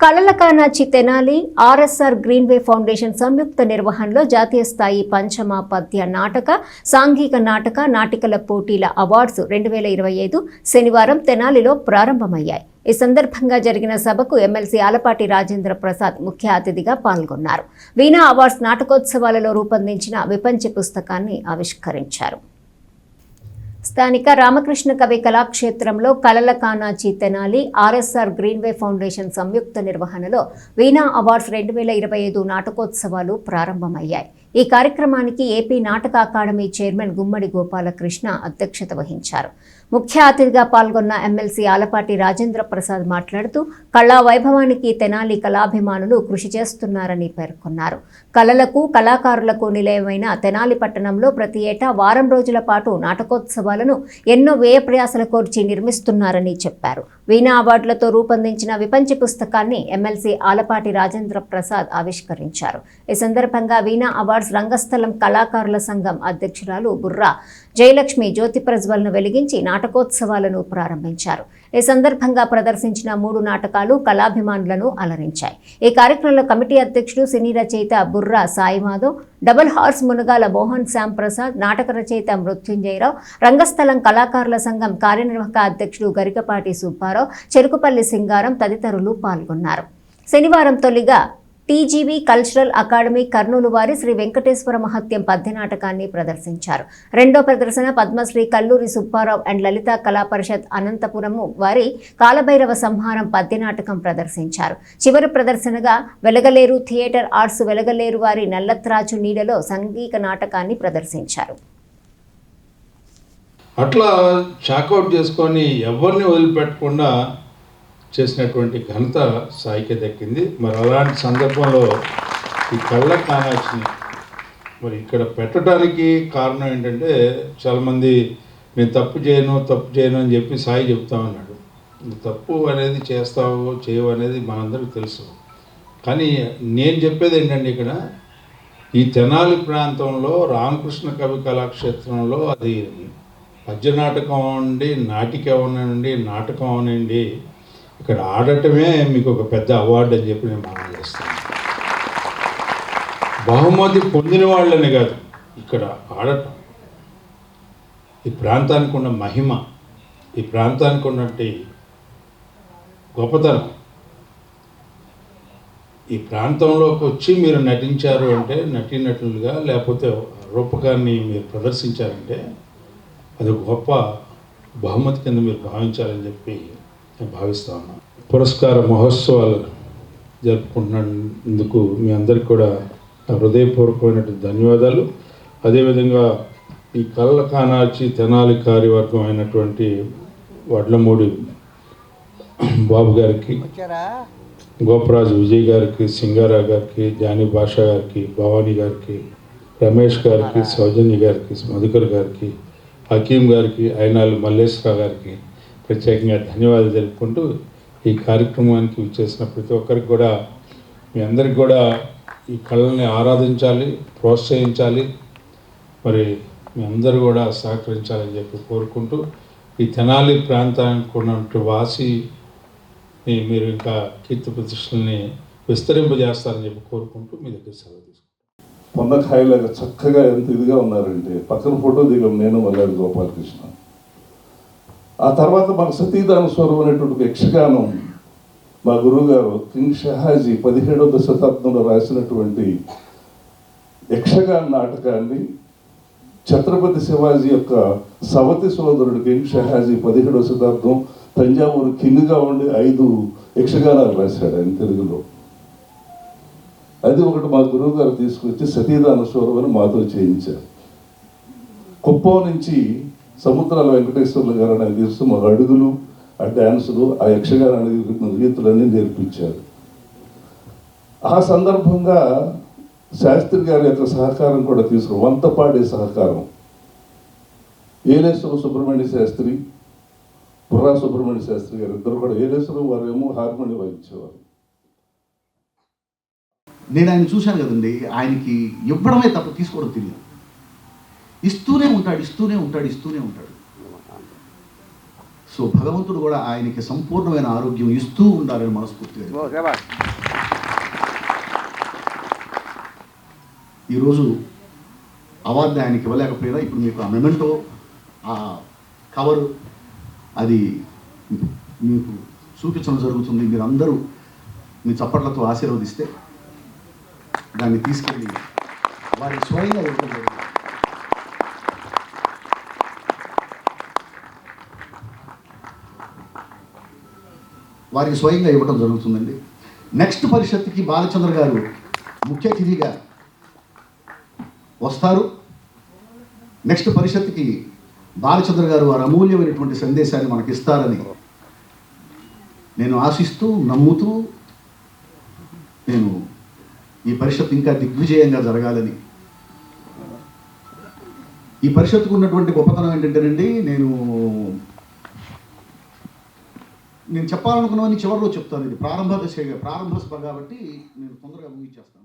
కలలకానాచి Tenali RSR Greenway foundation సంయుక్త నిర్వహణలో జాతీయ స్థాయి పంచమ పద్య నాటక సాంఘిక నాటక నాటికల పోటీల అవార్డ్స్ రెండు వేల ఇరవై ఐదు శనివారం తెనాలిలో ప్రారంభమయ్యాయి. ఈ సందర్భంగా జరిగిన సభకు ఎమ్మెల్సీ ఆలపాటి రాజేంద్ర ప్రసాద్ ముఖ్య అతిథిగా పాల్గొన్నారు. వీణా అవార్డ్స్ నాటకోత్సవాలలో రూపొందించిన విపంచి పుస్తకాన్ని ఆవిష్కరించారు. స్థానిక రామకృష్ణ కవి కళాక్షేత్రంలో కలల కానాచి తెనాలి ఆర్ఎస్ఆర్ గ్రీన్వే ఫౌండేషన్ సంయుక్త నిర్వహణలో వీణా అవార్డ్స్ రెండు వేల ఇరవై ఐదు నాటకోత్సవాలు ప్రారంభమయ్యాయి. ఈ కార్యక్రమానికి ఏపీ నాటక అకాడమీ చైర్మన్ గుమ్మడి గోపాలకృష్ణ అధ్యక్షత వహించారు. ముఖ్య అతిథిగా పాల్గొన్న ఎమ్మెల్సీ ఆలపాటి రాజేంద్ర ప్రసాద్ మాట్లాడుతూ కళా వైభవానికి తెనాలి కళాభిమానులు కృషి చేస్తున్నారని పేర్కొన్నారు. కళలకు కళాకారులకు నిలయమైన తెనాలి పట్టణంలో ప్రతి ఏటా వారం రోజుల పాటు నాటకోత్సవాలను ఎన్నో వ్యయ ప్రయాసల కోర్చి నిర్మిస్తున్నారని చెప్పారు. వీణా అవార్డులతో రూపొందించిన విపంచి పుస్తకాన్ని ఎమ్మెల్సీ ఆలపాటి రాజేంద్ర ప్రసాద్ ఆవిష్కరించారు. ఈ సందర్భంగా వీణా అవార్డ్స్ రంగస్థలం కళాకారుల సంఘం అధ్యక్షురాలు బుర్రా జయలక్ష్మి జ్యోతి ప్రజ్వలను వెలిగించి నాటకోత్సవాలను ప్రారంభించారు. ఈ సందర్భంగా ప్రదర్శించిన మూడు నాటకాలు కళాభిమానులను అలరించాయి. ఈ కార్యక్రమంలో కమిటీ అధ్యక్షుడు సినీ రచయిత బుర్రా సాయి మాధవ్ డబుల్ హార్స్ మునగాల మోహన్ శ్యామ్ ప్రసాద్ నాటక రచయిత మృత్యుంజయరావు రంగస్థలం కళాకారుల సంఘం కార్యనిర్వాహక అధ్యక్షుడు గరికపాటి సుబ్బారావు చెరుకుపల్లి సింగారం తదితరులు పాల్గొన్నారు. శనివారం తొలిగా టీజీవీ కల్చరల్ అకాడమీ కర్నూలు వారి శ్రీ వెంకటేశ్వర మహత్యం పద్య నాటకాన్ని ప్రదర్శించారు. రెండో ప్రదర్శన పద్మశ్రీ కల్లూరి సుబ్బారావు అండ్ లలిత కళా పరిషత్ అనంతపురము వారి కాలభైరవ సంహారం పద్య నాటకం ప్రదర్శించారు. చివరి ప్రదర్శనగా వెలగలేరు థియేటర్ ఆర్ట్స్ వెలగలేరు వారి నల్లత్రాచు నీడలో సంగీత నాటకాన్ని ప్రదర్శించారు. అట్లా చాకౌట్ చేసుకొని ఎవరిని వదిలిపెట్టకుండా చేసినటువంటి ఘనత సాయికి దక్కింది. మరి అలాంటి సందర్భంలో ఈ కళ్ళ కానాచిని మరి ఇక్కడ పెట్టడానికి కారణం ఏంటంటే చాలామంది నేను తప్పు చేయను తప్పు చేయను అని చెప్పి సాయి చెప్తా ఉన్నాడు. తప్పు అనేది చేస్తావు చేయవు అనేది మనందరికీ తెలుసు. కానీ నేను చెప్పేది ఏంటంటే ఇక్కడ ఈ తెనాలి ప్రాంతంలో రామకృష్ణ కవి కళాక్షేత్రంలో అది పద్య నాటకం అవ్వండి నాటిక అవనండి నాటకం అవనండి ఇక్కడ ఆడటమే మీకు ఒక పెద్ద అవార్డు అని చెప్పి నేను మనం చేస్తాను. బహుమతి పొందిన వాళ్ళని కాదు ఇక్కడ ఆడటం. ఈ ప్రాంతానికి ఉన్న మహిమ ఈ ప్రాంతానికి ఉన్నట్టు గొప్పతనం. ఈ ప్రాంతంలోకి వచ్చి మీరు నటించారు అంటే నటినట్లుగా లేకపోతే రూపకాన్ని మీరు ప్రదర్శించారంటే అది గొప్ప బహుమతి కింద మీరు భావించాలని చెప్పి నేను భావిస్తా ఉన్నాను పురస్కార మహోత్సవాలు జరుపుకుంటున్నందుకు మీ అందరికి కూడా హృదయపూర్వకమైనటువంటి ధన్యవాదాలు. అదేవిధంగా ఈ కళ్ళ కానాచి తెనాలి కార్యవర్గం అయినటువంటి వడ్లమూడి బాబు గారికి గోపరాజు విజయ్ గారికి సింగారా గారికి జానీ భాషా గారికి భవానీ గారికి రమేష్ గారికి సౌజన్య గారికి మధుకర్ గారికి హకీం గారికి అయినాలు మల్లేశ్వరరావు గారికి ప్రత్యేకంగా ధన్యవాదాలు తెలుపుకుంటూ ఈ కార్యక్రమానికి చేసిన ప్రతి ఒక్కరికి కూడా మీ అందరికి కూడా ఈ కళల్ని ఆరాధించాలి ప్రోత్సహించాలి. మరి మీ అందరూ కూడా సహకరించాలని చెప్పి కోరుకుంటూ ఈ తెనాలి ప్రాంతానికి ఉన్నటువంటి వాసి మీరు ఇంకా కీర్తి ప్రతిష్టల్ని విస్తరింపజేస్తారని చెప్పి కోరుకుంటూ మీ దగ్గర సెలవు తీసుకుంటాను పొన్నకాయలాగా చక్కగా ఎంత ఇదిగా ఉన్నారంటే పక్కన ఫోటో దిగం నేను మల్లారి గోపాలకృష్ణ. ఆ తర్వాత మన సతీదాన స్వరం అనేటువంటి యక్షగానం మా గురువుగారు కింగ్ షహాజీ పదిహేడవ శతాబ్దంలో రాసినటువంటి యక్షగాన నాటకాన్ని ఛత్రపతి శివాజీ యొక్క సవతి సోదరుడు కింగ్ షహాజీ పదిహేడవ శతాబ్దం తంజావూరు కింగ్గా ఉండి ఐదు యక్షగానాలు రాశాడు ఆయన తెలుగులో. అది ఒకటి మా గురువుగారు తీసుకొచ్చి సతీదాన స్వరం అని మాతో చేయించారు. కుప్పం నుంచి సముద్రాల వెంకటేశ్వర్లు గారు అని తెలుసు మా అడుగులు ఆ డ్యాన్సులు ఆ యక్షగానానికి రీతులన్నీ నేర్పించారు. ఆ సందర్భంగా శాస్త్రి గారి యొక్క సహకారం కూడా తీసుకు వంతపాడే సహకారం. ఏలేశ్వర సుబ్రహ్మణ్య శాస్త్రి బుర్రా సుబ్రహ్మణ్య శాస్త్రి గారు ఇద్దరు కూడా ఏలేశ్వరం వారు ఏమో హార్మోని వాయించేవారు. నేను ఆయన చూశాను కదండి ఆయనకి ఇవ్వడమే తప్ప తీసుకోవడం తెలియదు. ఇస్తూనే ఉంటాడు ఇస్తూనే ఉంటాడు ఇస్తూనే ఉంటాడు. సో భగవంతుడు కూడా ఆయనకి సంపూర్ణమైన ఆరోగ్యం ఇస్తూ ఉండాలని మనస్ఫూర్తిగా ఈరోజు అవార్డు ఆయనకి ఇవ్వలేకపోయినా ఇప్పుడు మీకు ఆ మెమెంటో ఆ కవరు అది మీకు చూపించడం జరుగుతుంది. మీరు అందరూ మీ చప్పట్లతో ఆశీర్వదిస్తే దాన్ని తీసుకెళ్ళి వారి స్వయంగా ఇవ్వడం జరుగుతుంది. వారికి స్వయంగా ఇవ్వడం జరుగుతుందండి. నెక్స్ట్ పరిషత్తుకి బాలచంద్ర గారు ముఖ్య అతిథిగా వస్తారు. నెక్స్ట్ పరిషత్తుకి బాలచంద్ర గారు వారి అమూల్యమైనటువంటి సందేశాన్ని మనకి ఇస్తారని నేను ఆశిస్తూ నమ్ముతూ నేను ఈ పరిషత్ ఇంకా దిగ్విజయంగా జరగాలని. ఈ పరిషత్తుకు ఉన్నటువంటి గొప్పతనం ఏంటంటేనండి నేను నేను చెప్పాలనుకున్నవన్నీ చివరిలో చెప్తాను. ఇది ప్రారంభ దశ ప్రారంభ సభ కాబట్టి నేను తొందరగా ముగించేస్తాను.